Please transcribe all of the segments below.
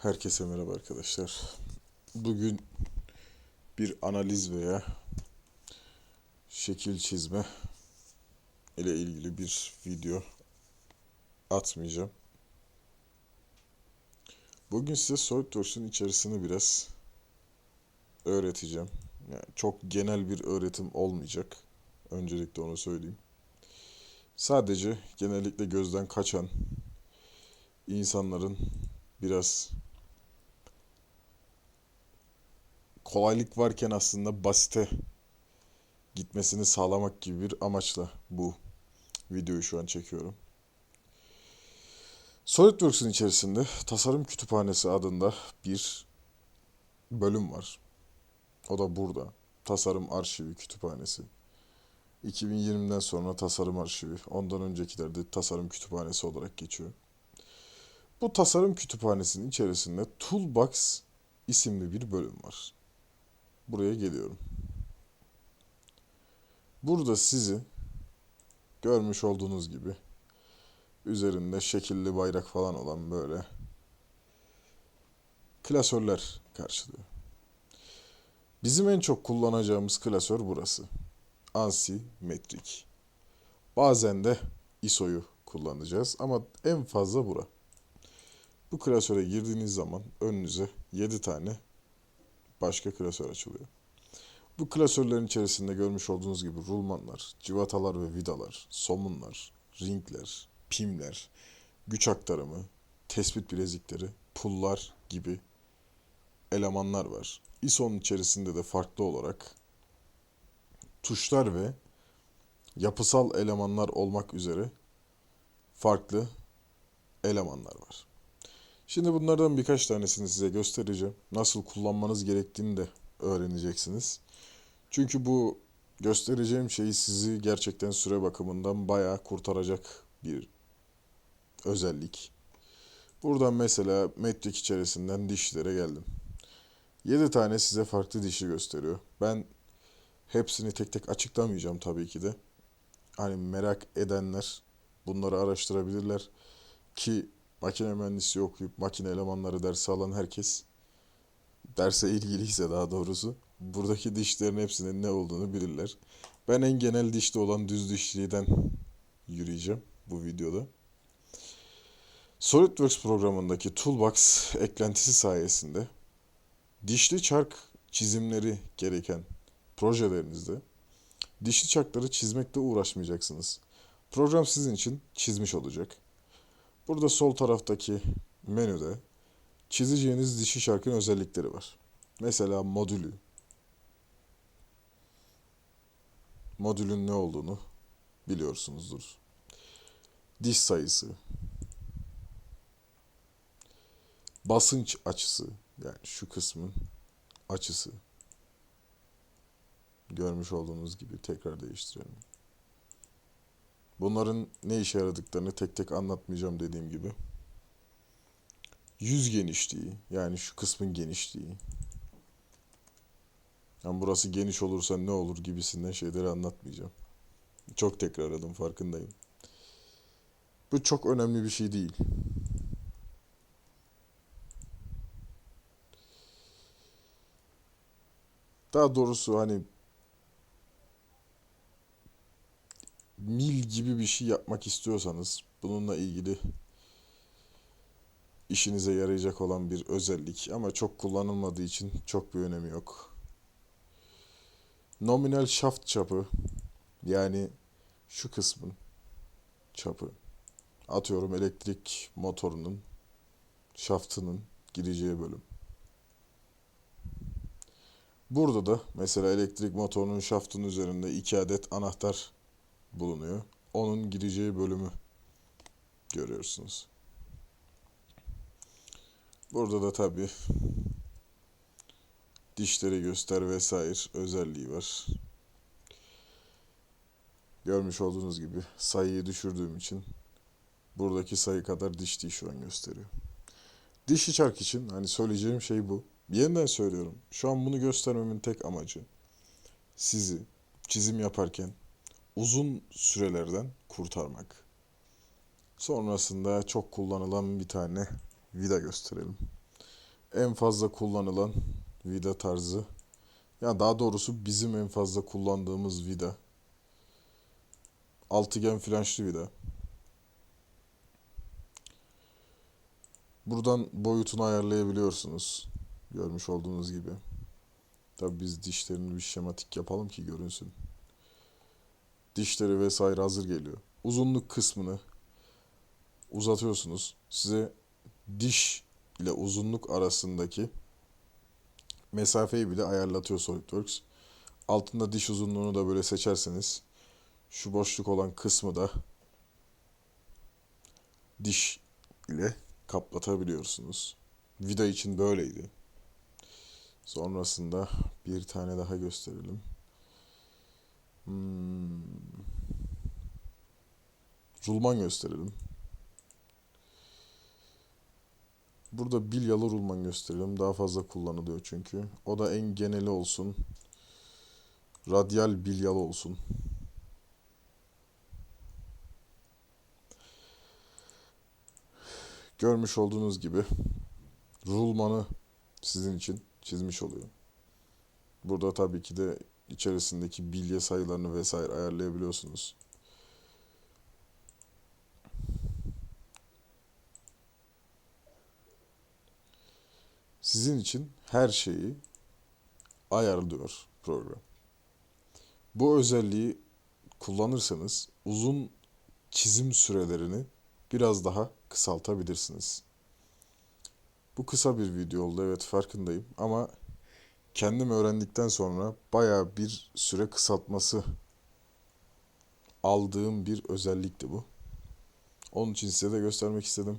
Herkese merhaba arkadaşlar. Bugün bir analiz veya şekil çizme ile ilgili bir video atmayacağım. Bugün size SolidWorks'un içerisini biraz öğreteceğim. Yani çok genel bir öğretim olmayacak. Öncelikle onu söyleyeyim. Sadece genellikle gözden kaçan insanların biraz kolaylık varken aslında basite gitmesini sağlamak gibi bir amaçla bu videoyu şu an çekiyorum. SolidWorks'un içerisinde Tasarım Kütüphanesi adında bir bölüm var. O da burada. Tasarım Arşivi Kütüphanesi. 2020'den sonra Tasarım Arşivi, ondan öncekilerde Tasarım Kütüphanesi olarak geçiyor. Bu tasarım kütüphanesinin içerisinde Toolbox isimli bir bölüm var. Buraya geliyorum. Burada sizi görmüş olduğunuz gibi üzerinde şekilli bayrak falan olan böyle klasörler karşılıyor. Bizim en çok kullanacağımız klasör burası. ANSI metrik. Bazen de ISO'yu kullanacağız ama en fazla bura. Bu klasöre girdiğiniz zaman önünüze 7 tane başka klasör açılıyor. Bu klasörlerin içerisinde görmüş olduğunuz gibi rulmanlar, civatalar ve vidalar, somunlar, ringler, pimler, güç aktarımı, tespit bilezikleri, pullar gibi elemanlar var. ISO'nun içerisinde de farklı olarak tuşlar ve yapısal elemanlar olmak üzere farklı elemanlar var. Şimdi bunlardan birkaç tanesini size göstereceğim. Nasıl kullanmanız gerektiğini de öğreneceksiniz. Çünkü bu göstereceğim şey sizi gerçekten süre bakımından bayağı kurtaracak bir özellik. Buradan mesela metrik içerisinden dişlere geldim. 7 tane size farklı dişi gösteriyor. Ben hepsini tek tek açıklamayacağım tabii ki de. Hani merak edenler bunları araştırabilirler ki makine mühendisliği okuyup makine elemanları dersi alan herkes derse ilgiliyse daha doğrusu buradaki dişlerin hepsinin ne olduğunu bilirler. Ben en genel dişli olan düz dişliden yürüyeceğim bu videoda. SolidWorks programındaki Toolbox eklentisi sayesinde dişli çark çizimleri gereken projelerinizde dişli çarkları çizmekle uğraşmayacaksınız. Program sizin için çizmiş olacak. Burada sol taraftaki menüde çizeceğiniz dişi şarkın özellikleri var. Mesela modülü. Modülün ne olduğunu biliyorsunuzdur. Diş sayısı. Basınç açısı. Yani şu kısmın açısı. Görmüş olduğunuz gibi tekrar değiştirelim. Bunların ne işe yaradıklarını tek tek anlatmayacağım dediğim gibi. Yüz genişliği yani şu kısmın genişliği. Yani burası geniş olursa ne olur gibisinden şeyleri anlatmayacağım. Çok tekrarladım farkındayım. Bu çok önemli bir şey değil. Daha doğrusu hani mil gibi bir şey yapmak istiyorsanız bununla ilgili işinize yarayacak olan bir özellik ama çok kullanılmadığı için çok bir önemi yok. Nominal shaft çapı yani şu kısmın çapı atıyorum elektrik motorunun şaftının gireceği bölüm. Burada da mesela elektrik motorunun şaftının üzerinde iki adet anahtar bulunuyor. Onun gireceği bölümü görüyorsunuz. Burada da tabi dişleri göster vesaire özelliği var. Görmüş olduğunuz gibi sayıyı düşürdüğüm için buradaki sayı kadar diş değil şu an gösteriyor. Dişi çark için hani söyleyeceğim şey bu. Yeniden söylüyorum. Şu an bunu göstermemin tek amacı sizi çizim yaparken uzun sürelerden kurtarmak. Sonrasında çok kullanılan bir tane vida gösterelim. en fazla kullanılan vida tarzı. Ya daha doğrusu bizim en fazla kullandığımız vida. Altıgen flanşlı vida. Buradan boyutunu ayarlayabiliyorsunuz. Görmüş olduğunuz gibi. Tabi biz dişlerini bir şematik yapalım ki görünsün. Dişleri vesaire hazır geliyor. Uzunluk kısmını uzatıyorsunuz. Size diş ile uzunluk arasındaki mesafeyi bile ayarlatıyor SolidWorks. Altında diş uzunluğunu da böyle seçerseniz şu boşluk olan kısmı da diş ile kaplatabiliyorsunuz. Vida için böyleydi. Sonrasında bir tane daha gösterelim. Hmm. Rulman gösterelim. Burada bilyalı rulman gösterelim. Daha fazla kullanılıyor çünkü. O da en geneli olsun. Radyal bilyalı olsun. Görmüş olduğunuz gibi rulmanı sizin için çizmiş oluyor. Burada tabii ki de içerisindeki bilye sayılarını vesaire ayarlayabiliyorsunuz. Sizin için her şeyi ayarlıyor program. Bu özelliği kullanırsanız uzun çizim sürelerini biraz daha kısaltabilirsiniz. Bu kısa bir video oldu evet farkındayım ama kendim öğrendikten sonra baya bir süre kısaltması aldığım bir özellikti bu. Onun için size de göstermek istedim.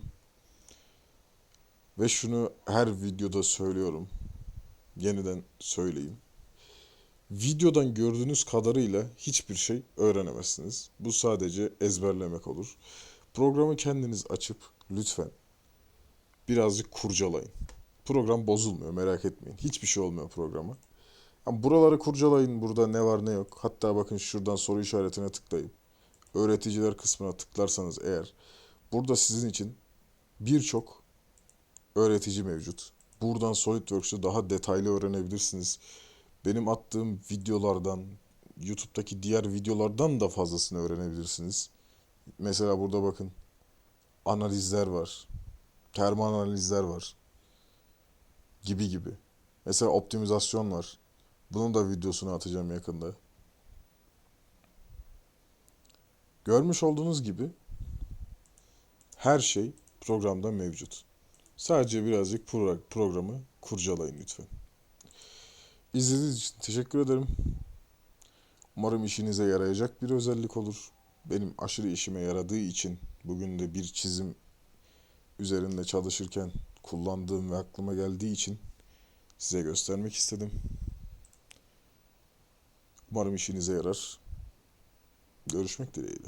Ve şunu her videoda söylüyorum. Yeniden söyleyeyim. Videodan gördüğünüz kadarıyla hiçbir şey öğrenemezsiniz. Bu sadece ezberlemek olur. Programı kendiniz açıp lütfen birazcık kurcalayın. Program bozulmuyor merak etmeyin. Hiçbir şey olmuyor programa. Ama buraları kurcalayın. Burada ne var ne yok. Hatta bakın şuradan soru işaretine tıklayıp öğreticiler kısmına tıklarsanız eğer burada sizin için birçok öğretici mevcut. Buradan SolidWorks'u daha detaylı öğrenebilirsiniz. Benim attığım videolardan, YouTube'daki diğer videolardan da fazlasını öğrenebilirsiniz. Mesela burada bakın analizler var. Termal analizler var. Gibi gibi. Mesela optimizasyon var. Bunun da videosunu atacağım yakında. Görmüş olduğunuz gibi her şey programda mevcut. Sadece birazcık pro- programı kurcalayın lütfen. İzlediğiniz için teşekkür ederim. Umarım işinize yarayacak bir özellik olur. Benim aşırı işime yaradığı için bugün de bir çizim üzerinde çalışırken kullandığım ve aklıma geldiği için size göstermek istedim. Umarım işinize yarar. Görüşmek dileğiyle.